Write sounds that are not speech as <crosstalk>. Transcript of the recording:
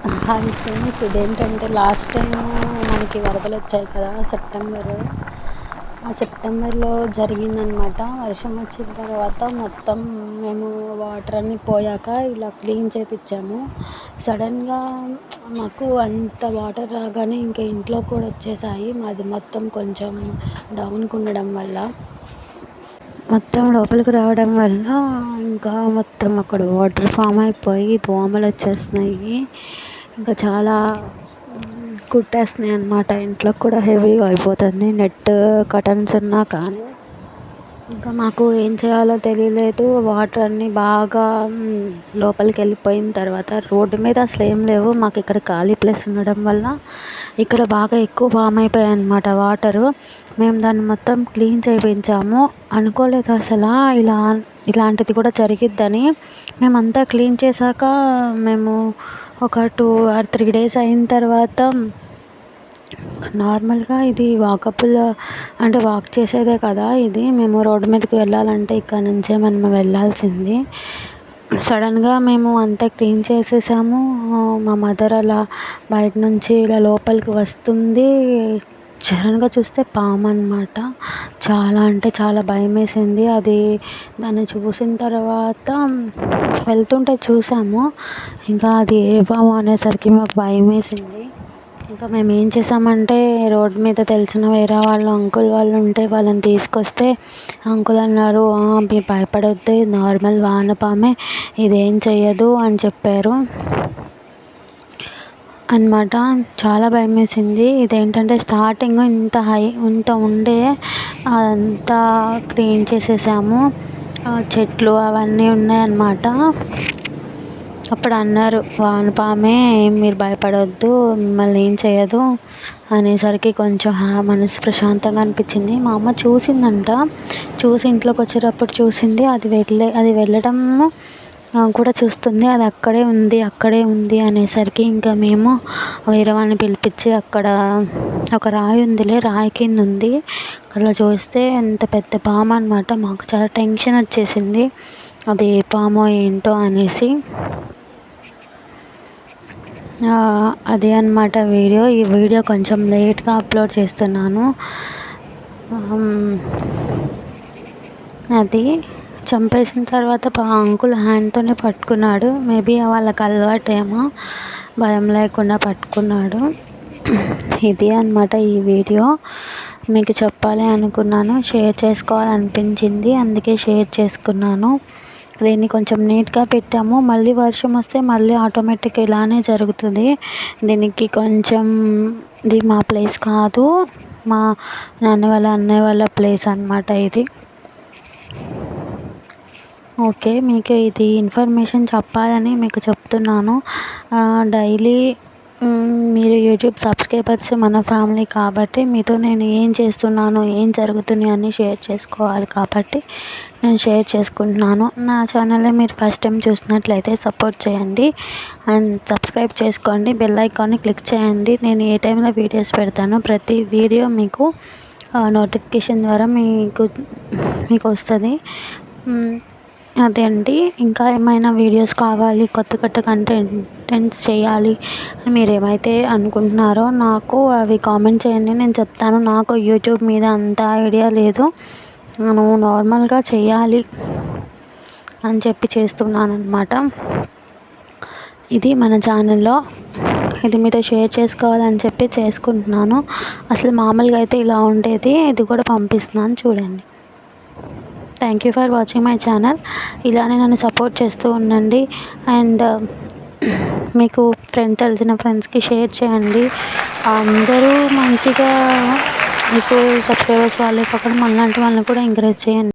Hi friends ఇదేంటంటే last time మనకి వరదలు వచ్చాయి కదా సెప్టెంబర్ ఆ సెప్టెంబర్లో జరిగిందనమాట వర్షం వచ్చిన తర్వాత మొత్తం మేము వాటర్ అన్ని పోయాక ఇలా క్లీన్ చేపించాము సడన్గా మాకు అంత వాటర్ రాగానే ఇంకా ఇంట్లో కూడా వచ్చేసాయి. మాది మొత్తం కొంచెం డౌన్కి ఉండడం వల్ల. మొత్తం లోపలికి రావడం వల్ల ఇంకా మొత్తం అక్కడ వాటర్ ఫామ్ అయిపోయి దోమలు వచ్చేస్తున్నాయి ఇంకా చాలా కుట్టేస్తున్నాయి అన్నమాట. ఇంట్లో కూడా హెవీగా అయిపోతుంది. నెట్ కర్టన్స్ ఉన్నా కానీ. ఇంకా మాకు ఏం చేయాలో తెలియలేదు. వాటర్ అన్నీ బాగా లోపలికి వెళ్ళిపోయిన తర్వాత రోడ్డు మీద అసలు ఏం లేవు. మాకు ఇక్కడ ఖాళీ ప్లేస్ ఉండడం వల్ల ఇక్కడ బాగా ఎక్కువ ఫామ్ అయిపోయాయి అన్నమాట వాటరు. మేము దాన్ని మొత్తం క్లీన్ చేయించాము. అనుకోలేదు అసలు ఇలా ఇలాంటిది కూడా జరిగిద్దని. మేమంతా క్లీన్ చేశాక మేము ఒక టూ ఆర్ త్రీ డేస్ అయిన తర్వాత నార్మల్గా ఇది వాకబుల్ అంటే వాక్ చేసేదే కదా ఇది. మేము రోడ్డు మీదకి వెళ్ళాలంటే ఇక్కడ నుంచే మనం వెళ్ళాల్సింది. సడన్గా మేము అంతా క్లీన్ చేసేసాము. మా మదర్ అలా బయట నుంచి ఇలా లోపలికి వస్తుంది. సడన్గా చూస్తే పాము అనమాట చాలా అంటే చాలా భయం వేసింది అది దాన్ని చూసిన తర్వాత వెళ్తుంటే చూసాము. ఇంకా అది ఏ పాము అనేసరికి మాకు భయం వేసింది ఇంకా మేము ఏం చేసామంటే రోడ్డు మీద తెలిసిన వేరే వాళ్ళు అంకుల్ వాళ్ళు ఉంటే వాళ్ళని తీసుకొస్తే అంకుల్ అన్నారు మీరు భయపడొద్దు. నార్మల్ వానపామే ఇదేం చేయదు అని చెప్పారు. అనమాట చాలా భయం వేసింది ఇదేంటంటే స్టార్టింగ్ ఇంత హై ఇంత ఉండే అదంతా క్లీన్ చేసేసాము. చెట్లు అవన్నీ ఉన్నాయన్నమాట. అప్పుడు అన్నారు వానపామే మీరు భయపడవద్దు మిమ్మల్ని ఏం చేయదు అనేసరికి కొంచెం మనసు ప్రశాంతంగా అనిపించింది. మా అమ్మ చూసిందంట. చూసి ఇంట్లోకి వచ్చేటప్పుడు చూసింది. అది వెళ్ళే అది వెళ్ళడం కూడా చూస్తుంది. అది అక్కడే ఉంది అక్కడే ఉంది అనేసరికి ఇంకా మేము వేరే వాళ్ళని పిలిపించి అక్కడ ఒక రాయి ఉందిలే రాయి కింద ఉంది. అక్కడ చూస్తే ఎంత పెద్ద పాము అనమాట మాకు చాలా టెన్షన్ వచ్చేసింది. అది ఏ పామో ఏంటో అనేసి. అదే అనమాట వీడియో. ఈ వీడియో కొంచెం లేట్గా అప్లోడ్ చేస్తున్నాను. అది చంపేసిన తర్వాత అంకుల్ హ్యాండ్తోనే పట్టుకున్నాడు. మేబీ వాళ్ళకి అలవాటేమో భయం లేకుండా పట్టుకున్నాడు. ఇది అనమాట ఈ వీడియో. మీకు చెప్పాలి అనుకున్నాను షేర్ చేసుకోవాలనిపించింది అందుకే షేర్ చేసుకున్నాను. దీన్ని కొంచెం నీట్గా పెట్టాము. మళ్ళీ వర్షం వస్తే మళ్ళీ ఆటోమేటిక్ ఇలానే జరుగుతుంది. దీనికి కొంచెం ఇది మా ప్లేస్ కాదు. మా నాన్న వాళ్ళ అన్నయ్య వాళ్ళ ప్లేస్ అనమాట ఇది. ఓకే మీకు ఇది ఇన్ఫర్మేషన్ చెప్పాలని మీకు చెప్తున్నాను. డైలీ మీరు యూట్యూబ్ సబ్స్క్రైబర్స్ మన ఫ్యామిలీ కాబట్టి మీతో నేను ఏం చేస్తున్నాను ఏం జరుగుతున్నాయి అని షేర్ చేసుకోవాలి కాబట్టి నేను షేర్ చేసుకుంటున్నాను. నా ఛానల్ని మీరు ఫస్ట్ టైం చూసినట్లయితే సపోర్ట్ చేయండి. అండ్ సబ్స్క్రైబ్ చేసుకోండి బెల్ ఐకాన్ని క్లిక్ చేయండి. నేను ఏ టైంలో వీడియోస్ పెడతానో ప్రతి వీడియో మీకు నోటిఫికేషన్ ద్వారా మీకు మీకు వస్తుంది. అదే అండి. ఇంకా ఏమైనా వీడియోస్ కావాలి కొత్త కొత్త కంటెంట్స్ చేయాలి మీరు ఏమైతే అనుకుంటున్నారో నాకు అవి కామెంట్ చేయండి. నేను చెప్తాను. నాకు యూట్యూబ్ మీద అంత ఐడియా లేదు. నేను నార్మల్గా చేయాలి అని చెప్పి చేస్తున్నాను అనమాట ఇది మన ఛానల్లో ఇది మీతో షేర్ చేసుకోవాలని చెప్పి చేసుకుంటున్నాను. అసలు మామూలుగా అయితే ఇలా ఉండేది. ఇది కూడా పంపిస్తున్నాను. చూడండి. Thank you for watching my channel. ఇలానే నన్ను సపోర్ట్ చేస్తూ ఉండండి. అండ్ <clears throat> మీకు ఫ్రెండ్ తెలిసిన ఫ్రెండ్స్కి షేర్ చేయండి. అందరూ మంచిగా మీకు సబ్స్క్రైబర్స్ వాళ్ళే కాకుండా మనలాంటి వాళ్ళని కూడా ఎంకరేజ్ చేయండి.